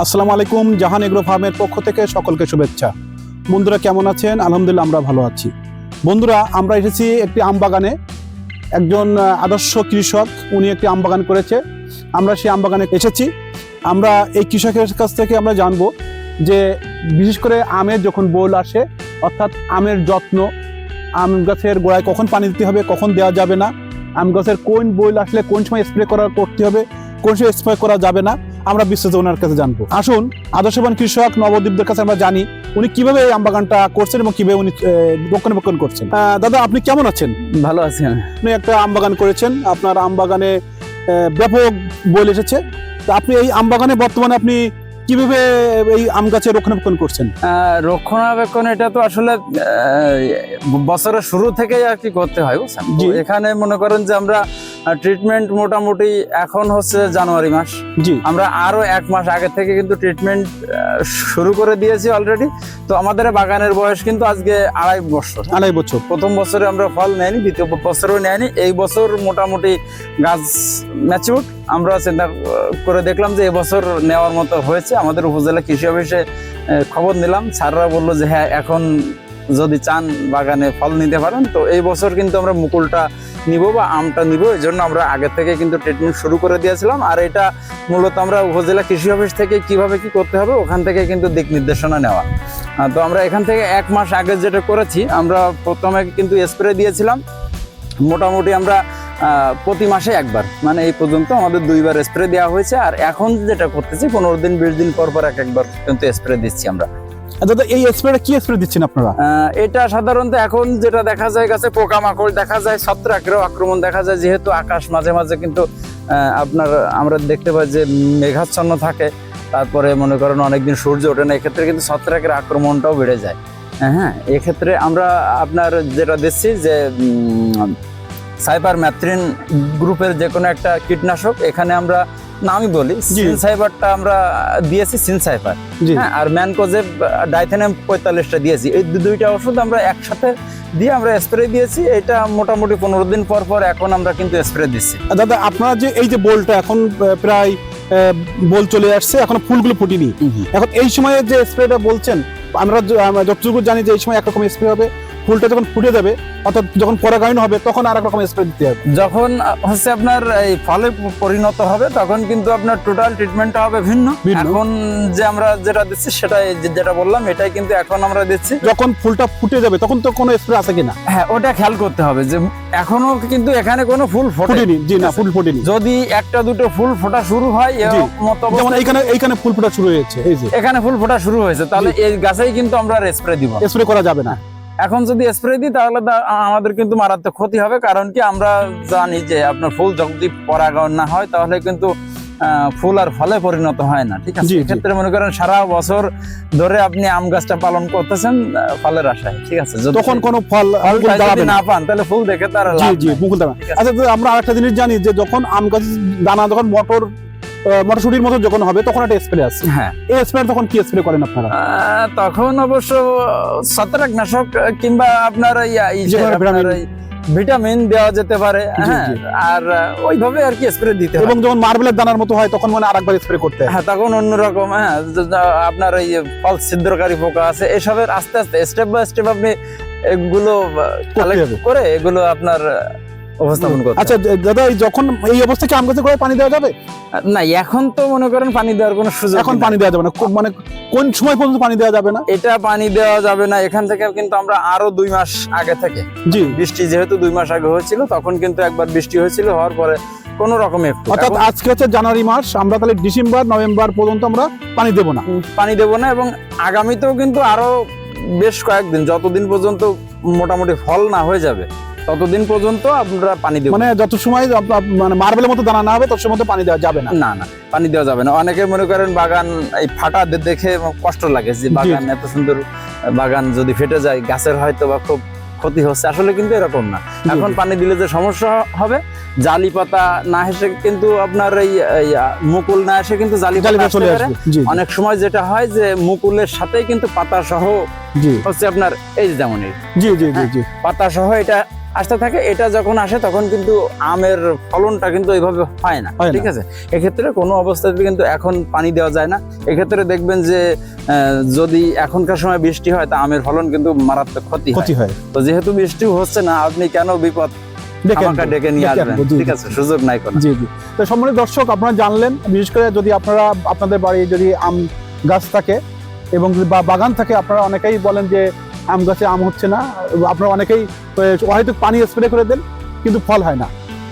আসসালামু আলাইকুম, জাহান এগ্রো ফার্মের পক্ষ থেকে সকলকে শুভেচ্ছা। বন্ধুরা কেমন আছেন? আলহামদুলিল্লাহ আমরা ভালো আছি। বন্ধুরা, আমরা এসেছি একটি আম বাগানে। একজন আদর্শ কৃষক, উনি একটি আম বাগান করেছে। আমরা সেই আম বাগানে এসেছি। আমরা এই কৃষকের কাছ থেকে আমরা জানব যে, বিশেষ করে আমের যখন বোল আসে, অর্থাৎ আমের যত্ন, আম গাছের গোড়ায় কখন পানি দিতে হবে, কখন দেওয়া যাবে না, আম গাছের কোন বইল আসলে কোন সময় স্প্রে করা করতে হবে, কোন সময় স্প্রে করা যাবে না আমরা বিস্তারিত ওনার কাছে জানব। আসুন আদর্শবান কৃষক নবদ্বীপদের কাছে আমরা জানি উনি কীভাবে এই আম বাগানটা করছেন এবং কীভাবে উনি রক্ষণাবেক্ষণ করছেন। দাদা আপনি কেমন আছেন? ভালো আছি আমি। আপনি একটা আম বাগান করেছেন আপনার আম বাগানে ব্যাপক বল এসেছে। তো আপনি এই আম বাগানে বর্তমানে আপনি কীভাবে এই আম গাছে রক্ষণাবেক্ষণ করছেন? রক্ষণাবেক্ষণ এটা তো আসলে বছরের শুরু থেকেই আর কি করতে হয় বুঝছেন? এখানে মনে করেন যে আমরা ট্রিটমেন্ট মোটামুটি এখন হচ্ছে জানুয়ারি মাস। জি। আমরা আরও এক মাস আগে থেকে কিন্তু ট্রিটমেন্ট শুরু করে দিয়েছি অলরেডি তো আমাদের বাগানের বয়স কিন্তু আজকে আড়াই বছর। আড়াই বছর। প্রথম বছরে আমরা ফল নেয়নি দ্বিতীয় বছরও নেয়নি। এই বছর মোটামুটি গাছ ম্যাচিউর আমরা চিন্তা করে দেখলাম যে এবছর নেওয়ার মতো হয়েছে। আমাদের উপজেলা কৃষি অফিসে খবর নিলাম। স্যাররা বলল যে হ্যাঁ এখন যদি চান বাগানে ফল নিতে পারেন। তো এই বছর কিন্তু আমরা মুকুলটা নিব বা আমটা নিব এই জন্য আমরা আগে থেকে কিন্তু ট্রিটমেন্ট শুরু করে দিয়েছিলাম। আর এটা মূলত আমরা উপজেলা কৃষি অফিস থেকে কীভাবে কি করতে হবে, ওখান থেকে কিন্তু দিক নির্দেশনা নেওয়া। তো আমরা এখান থেকে এক মাস আগে যেটা করেছি, আমরা প্রথমে কিন্তু স্প্রে দিয়েছিলাম। মোটামুটি আমরা প্রতি মাসে একবার মানে এই পর্যন্ত আমাদের দুইবার স্প্রে দেওয়া হয়েছে। আর এখন যেটা করতেছি, পনেরো দিন, বিশ দিন পর পর এক একবার কিন্তু স্প্রে দিচ্ছি আমরা। দাদা, এই স্প্রেটা কি স্প্রে দিচ্ছেন আপনারা? এটা সাধারণত এখন যেটা দেখা যায়, গাছে পোকামাকড় দেখা যায়, ছত্রাকেরও আক্রমণ দেখা যায়, যেহেতু আকাশ মাঝে মাঝে কিন্তু আপনার, আমরা দেখতে পাই যে মেঘাচ্ছন্ন থাকে। তারপরে মনে করেন অনেকদিন সূর্য ওঠে না, এক্ষেত্রে কিন্তু ছত্রাকের আক্রমণটাও বেড়ে যায়। হ্যাঁ এক্ষেত্রে আমরা আপনার যেটা দিচ্ছি যে সাইবার ম্যাথ্রিন গ্রুপের যে কোনো একটা কীটনাশক, এখানে আমরা নামই বলি। সিনসাইবারটা আমরা দিয়েছি সিনসাইবার হ্যাঁ আর ম্যানকোজেব ডাইথেনাম পঁয়তাল্লিশটা দিয়েছি। এই দুইটা ওষুধ আমরা একসাথে দিয়ে আমরা স্প্রে দিয়েছি। এটা মোটামুটি পনেরো দিন পর পর এখন আমরা কিন্তু স্প্রে দিচ্ছি। দাদা আপনারা যে এই যে বোলটা এখন প্রায় বোল চলে আসছে এখন ফুলগুলো ফুটিনি। এখন এই সময়ে যে স্প্রেটা বলছেন আমরা যতটুকু জানি যে এই সময় একরকম স্প্রে হবে। ফুলটা যখন ফুটে যাবে অর্থাৎ যখন পরাগায়ন হবে তখন আর এক রকম স্প্রে দিতে হবে। যখন হচ্ছে আপনার এই ফলে পরিণত হবে তখন কিন্তু আপনার টোটাল ট্রিটমেন্টটা হবে ভিন্ন। এখন যে আমরা যেটা দিচ্ছি সেটাই যেটা বললাম এটাই কিন্তু এখন আমরা দিচ্ছি। যখন ফুলটা ফুটে যাবে তখন তো কোনো স্প্রে আছে কিনা? হ্যাঁ ওটা খেয়াল করতে হবে যে এখনও কিন্তু এখানে কোনো ফুল ফোটেনি জি না ফুল ফুটেনি। যদি একটা দুটো ফুল ফোটা শুরু হয়। যেমন এইখানে এইখানে ফুল ফোটা শুরু হয়েছে এই যে। এখানে ফুল ফোটা শুরু হয়েছে তাহলে এই গাছেই কিন্তু আমরা স্প্রে দিব স্প্রে করা যাবে না। এখন যদি স্প্রে দিই তাহলে আমাদের কিন্তু মারাত্মক ক্ষতি হবে। কারণ কি আমরা জানি যে আপনার ফুল যদি পরাগায়ন না হয় তাহলে কিন্তু ফুল আর ফলে পরিণত হয় না ঠিক আছে। এক্ষেত্রে মনে করেন সারা বছর ধরে আপনি আম গাছটা পালন করতেছেন ফলের আশায় ঠিক আছে? তখন কোনো ফল যদি না। পান তাহলে ফুল দেখে তার জি জি মুকুল। আচ্ছা আমরা আরেকটা জিনিস জানি যে যখন আম গাছ দানা যখন মটর মটরশুটির মতো যখন হবে তখন একটা স্প্রে আছে। হ্যাঁ। এই স্প্রে তখন কি স্প্রে করেন আপনারা? তখন অবশ্য ছত্রাকনাশক কিংবা আপনার ভিটামিন। দেওয়া যেতে পারে হ্যাঁ। আর ওইভাবে আর কি স্প্রে দিতে হবে এবং যখন মার্বেলের দানার মতো হয় তখন মানে আরেকবার স্প্রে করতে হয়। তখন অন্যরকম হ্যাঁ। আপনার এই ফল ছিদ্রকারী পোকা আছে এসবের আস্তে আস্তে স্টেপ বাই স্টেপ আপনি এগুলো। করে এগুলো আপনার আহ, উপস্থাপন করতে। আচ্ছা দাদা যখন এই অবস্থা কি আম গাছে গোড়ায় পানি দেওয়া যাবে? না এখন তো মনে করেন পানি দেওয়ার কোনো সুযোগ এখন পানি দেওয়া যাবে না। মানে কোন সময় পর্যন্ত পানি দেওয়া যাবে না? এটা পানি দেওয়া যাবে না। এখান থেকে কিন্তু আমরা আরও দুই মাস আগে থেকে। জি। বৃষ্টি যেহেতু দুই মাস আগে হয়েছিল তখন কিন্তু একবার বৃষ্টি হয়েছিল হওয়ার পরে কোন রকম অর্থাৎ আজকে হচ্ছে জানুয়ারি মাস আমরা তাহলে ডিসেম্বর নভেম্বর পর্যন্ত আমরা পানি দেবো না। পানি দেবো না এবং আগামীতেও কিন্তু আরও বেশ কয়েকদিন যতদিন পর্যন্ত মোটামুটি ফল না হয়ে যাবে ততদিন পর্যন্ত আমরা পানি দেবো মানে যত সময় মানে মার্বেলের মতো দানা না হবে তত সময় পানি দেওয়া যাবে না। না না পানি দেওয়া যাবে না। অনেকে মনে করেন বাগান এই ফাটা দেখে কষ্ট লাগে যে বাগান এত সুন্দর বাগান যদি ফেটে যায় গাছের হয়তো বা খুব ক্ষতি হচ্ছে। আসলে কিন্তু এরকম না। এখন পানি দিলে যে সমস্যা হবে জালি পাতা না এসে কিন্তু আপনার এই মুকুল না এসে কিন্তু জালি পাতা চলে অনেক সময় যেটা হয় যে মুকুলের সাথেই কিন্তু পাতা সহ হচ্ছে আপনার এই যেমন এই। জি জি জি জি। পাতা সহ এটা আসতে থাকে এটা যখন আসে তখন কিন্তু আমের ফলনটা কিন্তু ওইভাবে হয় না ঠিক আছে? এক্ষেত্রে কোনো অবস্থাতে কিন্তু এখন পানি দেওয়া যায় না। এক্ষেত্রে দেখবেন যে যদি এখনকার সময় বৃষ্টি হয় তা আমের ফলন কিন্তু মারাত্মক ক্ষতি হয়। ক্ষতি হয়। তো যেহেতু বৃষ্টি হচ্ছে না আপনি কেন বিপদ দেখে আমাকে আনব, ডেকে নিয়ে ডেকে আসবেন? ঠিক আছে সুযোগ নাই কোনো। জি জি। তো সম্মানিত দর্শক আপনারা জানলেন বিশেষ করে যদি আপনারা আপনাদের বাড়ি যদি আম গাছ থাকে এবং বা বাগান থাকে আপনারা অনেকেই বলেন যে আম গাছে আম হচ্ছে না। আপনারা অনেকেই হয়তো পানি স্প্রে করে দেন, কিন্তু ফল হয় না।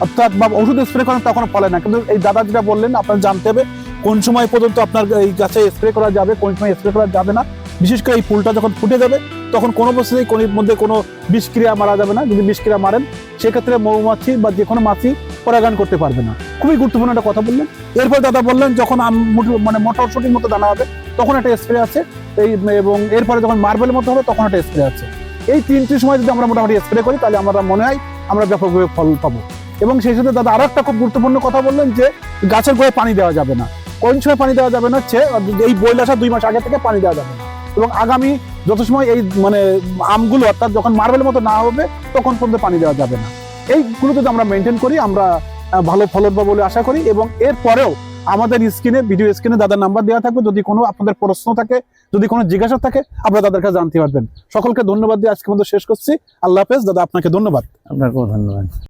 অর্থাৎ বা ওষুধ স্প্রে করেন, তখন ফল হয় না। কিন্তু এই দাদা যেটা বললেন, আপনার জানতে হবে কোন সময় পর্যন্ত আপনার এই গাছে স্প্রে করা যাবে, কোন সময় স্প্রে করা যাবে না। বিশেষ করে এই ফুলটা যখন ফুটে যাবে, তখন কোনো অবস্থাতেই কোনো মধ্যে কোনো বিষক্রিয়া মারা যাবে না। যদি বিষক্রিয়া মারেন, সেক্ষেত্রে মৌমাছি বা যে কোনো মাছি পরাগান করতে পারবে না। খুবই গুরুত্বপূর্ণ একটা কথা বললেন। এরপর দাদা বললেন, যখন আম মানে মটরশুটির মতো দানা হবে, তখন একটা স্প্রে আছে। এই, এবং এরপরে যখন মার্বেলের মতো হবে, তখন একটা স্প্রে আছে। এই তিনটি সময় যদি আমরা মোটামুটি স্প্রে করি, তাহলে আমরা মনে হয় আমরা ব্যাপকভাবে ফল পাবো। এবং সেই সাথে দাদা আরও একটা খুব গুরুত্বপূর্ণ কথা বললেন যে, গাছের গোড়ায় পানি দেওয়া যাবে না। কোন সময় পানি দেওয়া যাবে না? হচ্ছে, এই বইল আসা দুই মাস আগে থেকে পানি দেওয়া যাবে না। এবং আগামী যত সময় এই মানে আমগুলো অর্থাৎ যখন মার্বেলের মতো না হবে, তখন পর্যন্ত পানি দেওয়া যাবে না। এইগুলো যদি আমরা মেনটেন করি, আমরা ভালো ফলন পাবো বলে আশা করি। এবং এর পরেও আমাদের স্ক্রিনে ভিডিও স্ক্রিনে দাদার নাম্বার দেওয়া থাকবে। যদি কোনো আপনাদের প্রশ্ন থাকে, যদি কোনো জিজ্ঞাসা থাকে, আপনারা দাদার কাছে জানতে পারবেন। সকলকে ধন্যবাদ দিয়ে আজকে মধ্যে শেষ করছি। আল্লাহ হাফেজ। দাদা, আপনাকে ধন্যবাদ। আপনাকেও ধন্যবাদ।